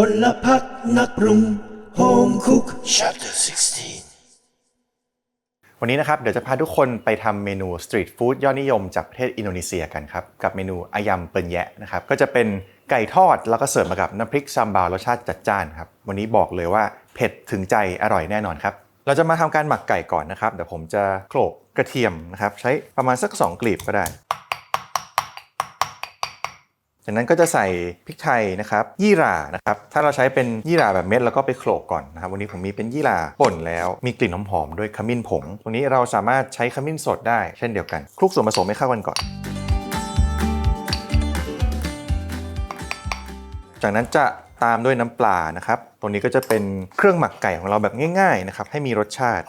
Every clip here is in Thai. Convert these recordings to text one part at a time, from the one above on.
พลพักนักปรุง Home Cook Chapter 16 วันนี้นะครับเดี๋ยวจะพาทุกคนไปทำเมนูสตรีทฟู้ดยอดนิยมจากประเทศอินโดนีเซียกันครับ กับเมนูอายำเปินแยะนะครับ ก็จะเป็นไก่ทอดแล้วก็เสิร์ฟมากับน้ำพริกซัมบาวรสชาติจัดจ้านครับ วันนี้บอกเลยว่าเผ็ดถึงใจอร่อยแน่นอนครับ เราจะมาทำการหมักไก่ก่อนนะครับเดี๋ยวผมจะโขลกกระเทียมนะครับใช้ประมาณสัก 2 กลีบก็ได้ จากนั้นก็จะใส่พริกไทยนะครับยี่หร่านะครับถ้าเราใช้เป็นยี่หร่าแบบเม็ดแล้วก็ไปโขลกก่อนนะครับวันนี้ผมมีเป็นยี่หร่าป่นแล้วมีกลิ่นหอมๆด้วยขมิ้นผง ตรงนี้เราสามารถใช้ขมิ้นสดได้เช่นเดียวกันคลุกส่วนผสมให้เข้ากันก่อน จากนั้นจะตามด้วยน้ำปลานะครับตรงนี้ก็จะเป็นเครื่องหมักไก่ของเราแบบง่ายๆนะครับให้มีรสชาติ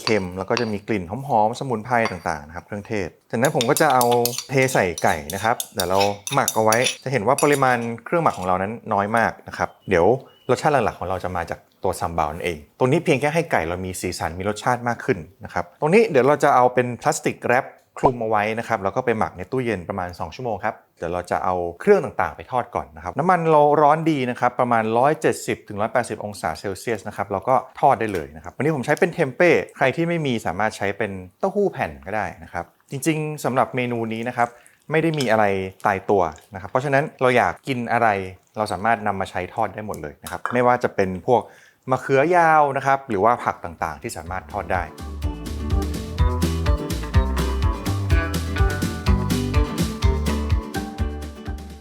เค็มๆ แล้วก็จะมีกลิ่นหอมๆ สมุนไพรต่างๆ นะครับ เครื่องเทศ จากนั้นผมก็จะเอาเทใส่ไก่นะครับ เดี๋ยวเราหมักเอาไว้ จะเห็นว่าปริมาณเครื่องหมักของเรานั้นน้อยมากนะครับ เดี๋ยวรสชาติหลักๆของเราจะมาจากตัวซัมบาวนั่นเอง ตรงนี้เพียงแค่ให้ไก่เรามีสีสัน มีรสชาติมากขึ้นนะครับ ตรงนี้เดี๋ยวเราจะเอาเป็นพลาสติกแรป คลุมเอาไว้นะครับแล้วก็ไปหมักในตู้เย็นประมาณ 2 ชั่วโมงครับเดี๋ยวเราจะเอาเครื่องต่างๆ ไปทอดก่อนนะครับน้ำมันเราร้อนดีนะครับประมาณ 170ถึง180 องศาเซลเซียสนะครับเราก็ทอดได้เลยนะครับวันนี้ผมใช้เป็นเทมเป้ใครที่ไม่มีสามารถใช้เป็นเต้าหู้แผ่นก็ได้นะครับจริงๆสำหรับเมนูนี้นะครับไม่ได้มีอะไรตายตัวนะครับ เพราะฉะนั้นเราอยากกินอะไรเราสามารถนำมาใช้ทอดได้หมดเลยนะครับ ไม่ว่าจะเป็นพวกมะเขือยาวนะครับ หรือว่าผักต่างๆ ที่สามารถทอดได้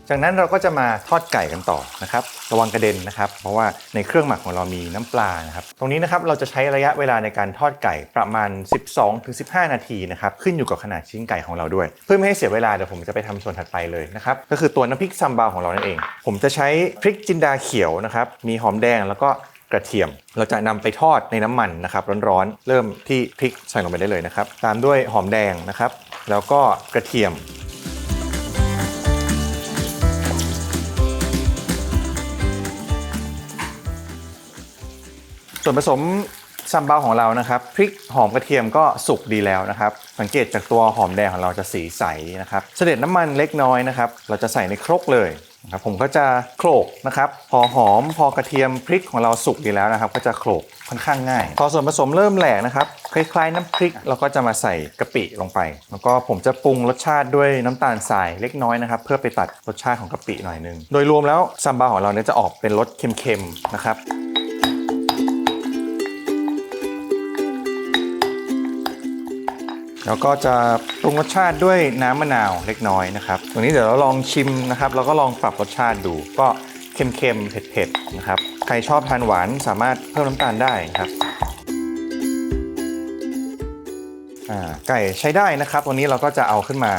จากนั้นเราก็จะมาทอดไก่กันต่อนะครับระวังกระเด็นนะครับ เพราะว่าในเครื่องหมักของเรามีน้ำปลานะครับตรงนี้นะครับเราจะใช้ระยะเวลาในการทอดไก่ประมาณ 12-15 นาทีนะครับขึ้นอยู่กับขนาดชิ้นไก่ของเราด้วย เพื่อไม่ให้เสียเวลาเดี๋ยวผมจะไปทำส่วนถัดไปเลยนะครับก็คือตัวน้ำพริกซัมบาของเรานั่นเอง ผมจะใช้พริกจินดาเขียวนะครับมีหอมแดงแล้วก็กระเทียม เราจะนำไปทอดในน้ำมันนะครับร้อนๆเริ่มที่พริกใส่ลงไปได้เลยนะครับตามด้วยหอมแดงนะครับแล้วก็กระเทียม ส่วนผสมซัมบาของเรานะครับพริกหอมกระเทียมก็สุกดีแล้วนะครับ สังเกตจากตัวหอมแดงของเราจะสีใสนะครับ เสด็จน้ำมันเล็กน้อยนะครับ เราจะใส่ในครกเลยนะครับผมก็จะโขลกนะครับ พอหอมพอกระเทียมพริกของเราสุกดีแล้วนะครับ ก็จะโขลกค่อนข้างง่าย พอส่วนผสมเริ่มแหลกนะครับคล้ายๆน้ำพริกเราก็จะมาใส่กะปิลงไป แล้วก็ผมจะปรุงรสชาติด้วยน้ำตาลทรายเล็กน้อยนะครับ เพื่อไปตัดรสชาติของกะปิหน่อยนึงโดยรวมแล้วซัมบาของเราเนี่ยจะออกเป็นรสเค็มๆนะครับ แล้วก็จะปรุงรสชาติด้วยน้ำมะนาวเล็กน้อยนะครับตรงนี้เดี๋ยวเราลองชิมนะครับแล้วก็ลองปรับรสชาติดู ก็เค็มๆเผ็ดๆนะครับใครชอบทานหวานสามารถเพิ่มน้ำตาลได้นะครับไก่ใช้ได้นะครับ ตัวนี้เราก็จะเอาขึ้นมา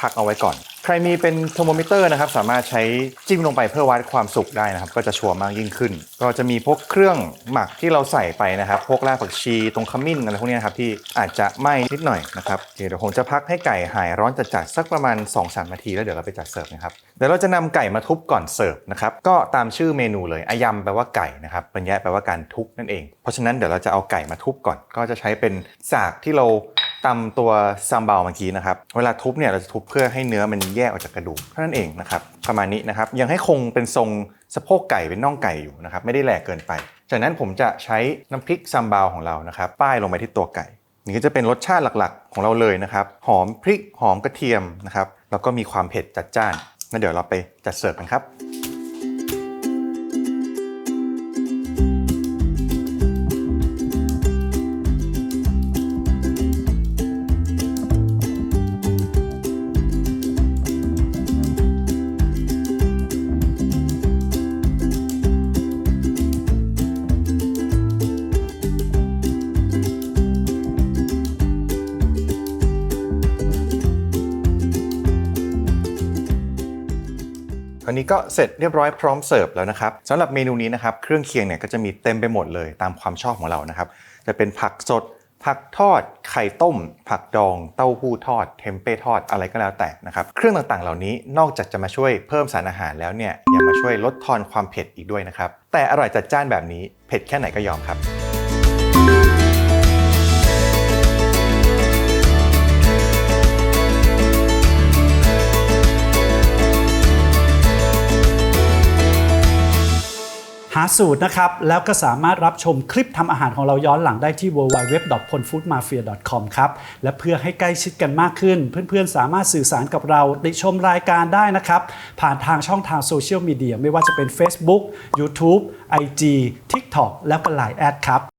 พักเอาไว้ก่อน ใครมีเป็นเทอร์โมมิเตอร์นะครับสามารถใช้จิ้มลงไปเพื่อวัดความสุกได้นะครับ ก็จะชัวร์มากยิ่งขึ้น ก็จะมีพวกเครื่องหมักที่เราใส่ไปนะครับ พวกรากผักชีตรงขมิ้นอะไรพวกนี้นะครับที่อาจจะไหม้นิดหน่อยนะครับเดี๋ยวผมจะพักให้ไก่หายร้อนจัดๆสักประมาณ 2-3 นาทีแล้วเดี๋ยวเราไปจัดเสิร์ฟนะครับเดี๋ยวเราจะนำไก่มาทุบก่อนเสิร์ฟนะครับก็ตามชื่อเมนูเลยอายำแปลว่าไก่นะครับปัญญะแปลว่าการทุบนั่นเองเพราะฉะนั้นเดี๋ยวเราจะเอาไก่มาทุบก่อน ก็จะใช้เป็นสากที่เรา ตำตัวซัมเบาเมื่อกี้นะครับ เวลาทุบเนี่ยเราจะทุบเพื่อให้เนื้อมันแยกออกจากกระดูกเท่านั้นเองนะครับประมาณนี้นะครับ ยังให้คงเป็นทรงสะโพกไก่เป็นน่องไก่อยู่นะครับไม่ได้แหลกเกินไป จากนั้นผมจะใช้น้ำพริกซัมบาวของเรานะครับป้ายลงไปที่ตัวไก่นี่ก็จะเป็นรสชาติหลักๆ ของเราเลยนะครับ หอมพริกหอมกระเทียมนะครับแล้วก็มีความเผ็ดจัดจ้านงั้นเดี๋ยวเราไปจัดเสิร์ฟกันครับ คราวนี้ก็เสร็จเรียบร้อยพร้อมเสิร์ฟแล้วนะครับสำหรับเมนูนี้นะครับเครื่องเคียงเนี่ยก็จะมีเต็มไปหมดเลยตามความชอบของเรานะครับ จะเป็นผักสด ผักทอด ไข่ต้ม ผักดอง เต้าหู้ทอด เทมเป้ทอดอะไรก็แล้วแต่นะครับ เครื่องต่างๆเหล่านี้นอกจากจะมาช่วยเพิ่มสารอาหารแล้วเนี่ยยังมาช่วยลดทอนความเผ็ดอีกด้วยนะครับแต่อร่อยจัดจ้านแบบนี้เผ็ดแค่ไหนก็ยอมครับ หาสูตรนะครับ แล้วก็สามารถรับชมคลิปทำอาหารของเราย้อนหลังได้ที่ www.ponfoodmafia.com ครับ และเพื่อให้ใกล้ชิดกันมากขึ้น เพื่อนๆ สามารถสื่อสารกับเราติชมรายการได้นะครับ ผ่านทางช่องทางโซเชียลมีเดียไม่ว่าจะเป็น Facebook YouTube IG TikTok แล้วก็ l ล n e แอดครับ